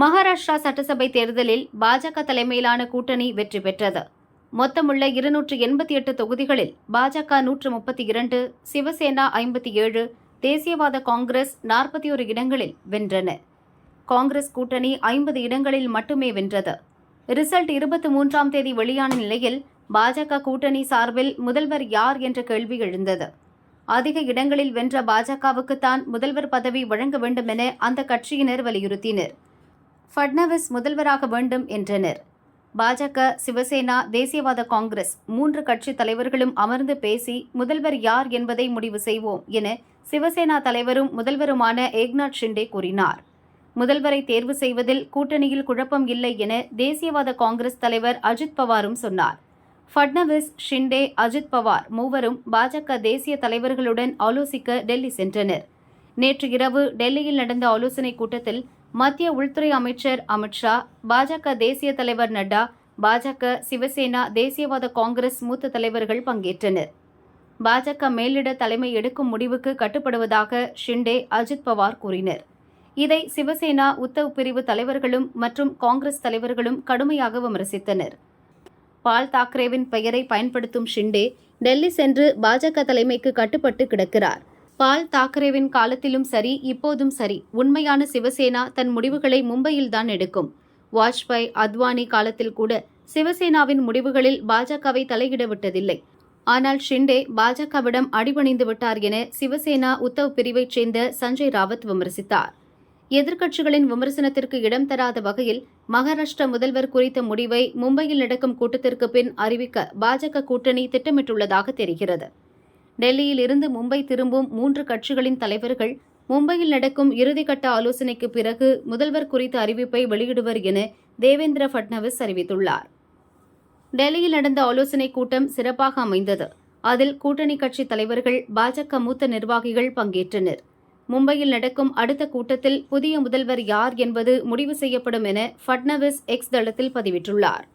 மகாராஷ்டிரா சட்டசபை தேர்தலில் பாஜக தலைமையிலான கூட்டணி வெற்றி பெற்றது. மொத்தமுள்ள இருநூற்று எண்பத்தி எட்டு தொகுதிகளில் பாஜக நூற்று முப்பத்தி இரண்டு சிவசேனா ஐம்பத்தி ஏழு தேசியவாத காங்கிரஸ் நாற்பத்தி ஒரு இடங்களில் வென்றன. காங்கிரஸ் கூட்டணி ஐம்பது இடங்களில் மட்டுமே வென்றது. ரிசல்ட் இருபத்தி மூன்றாம் தேதி வெளியான நிலையில் பாஜக கூட்டணி சார்பில் முதல்வர் யார் என்ற கேள்வி எழுந்தது. அதிக இடங்களில் வென்ற பாஜகவுக்குத்தான் முதல்வர் பதவி வழங்க வேண்டும் என அந்த கட்சியினர் வலியுறுத்தினர். ஃபட்னவிஸ் முதல்வராக வேண்டும் என்றனர். பாஜக சிவசேனா தேசியவாத காங்கிரஸ் மூன்று கட்சி தலைவர்களும் அமர்ந்து பேசி முதல்வர் யார் என்பதை முடிவு செய்வோம் என சிவசேனா தலைவரும் முதல்வருமான ஏக்நாத் ஷிண்டே கூறினார். முதல்வரை தேர்வு செய்வதில் கூட்டணியில் குழப்பம் இல்லை என தேசியவாத காங்கிரஸ் தலைவர் அஜித் பவாரும் சொன்னார். ஃபட்னவிஸ் ஷிண்டே அஜித் பவார் மூவரும் பாஜக தேசிய தலைவர்களுடன் ஆலோசிக்க டெல்லி சென்றனர். நேற்று இரவு டெல்லியில் நடந்த ஆலோசனைக் கூட்டத்தில் மத்திய உள்துறை அமைச்சர் அமித்ஷா பாஜக தேசிய தலைவர் நட்டா பாஜக சிவசேனா தேசியவாத காங்கிரஸ் மூத்த தலைவர்கள் பங்கேற்றனர். பாஜக மேலிட தலைமை எடுக்கும் முடிவுக்கு கட்டுப்படுவதாக ஷிண்டே அஜித் பவார் கூறினர். இதை சிவசேனா உத்தவ் பிரிவு தலைவர்களும் மற்றும் காங்கிரஸ் தலைவர்களும் கடுமையாக விமர்சித்தனர். பால் தாக்கரேவின் பெயரை பயன்படுத்தும் ஷிண்டே டெல்லி சென்று பாஜக தலைமைக்கு கட்டுப்பட்டு கிடக்கிறார். பால் தாக்கரேவின் காலத்திலும் சரி இப்போதும் சரி. உண்மையான சிவசேனா தன் முடிவுகளை மும்பையில்தான் எடுக்கும். வாஜ்பாய் அத்வானி காலத்தில் கூட சிவசேனாவின் முடிவுகளில் பாஜகவை தலையிட விட்டதில்லை ஆனால் ஷிண்டே பாஜகவிடம் அடிபணிந்து விட்டார் என சிவசேனா உத்தவ் பிரிவைச் சேர்ந்த சஞ்சய் ராவத் விமர்சித்தார். எதிர்க்கட்சிகளின் விமர்சனத்திற்கு இடம் தராத வகையில் மகாராஷ்டிர முதல்வர் குறித்த முடிவை மும்பையில் நடக்கும் கூட்டத்திற்கு பின் அறிவிக்க பாஜக கூட்டணி திட்டமிட்டுள்ளதாக தெரிகிறது. டெல்லியில் இருந்து மும்பை திரும்பும் மூன்று கட்சிகளின் தலைவர்கள் மும்பையில் நடக்கும் இறுதிக்கட்ட ஆலோசனைக்கு பிறகு முதல்வர் குறித்த அறிவிப்பை வெளியிடுவர் என தேவேந்திர ஃபட்னவிஸ் அறிவித்துள்ளார். டெல்லியில் நடந்த ஆலோசனைக் கூட்டம் சிறப்பாக அமைந்தது. அதில் கூட்டணி கட்சி தலைவர்கள் பாஜக மூத்த நிர்வாகிகள் பங்கேற்றனர். மும்பையில் நடக்கும் அடுத்த கூட்டத்தில் புதிய முதல்வர் யார் என்பது முடிவு செய்யப்படும் என ஃபட்னவிஸ் எக்ஸ் தளத்தில் பதிவிட்டுள்ளார்.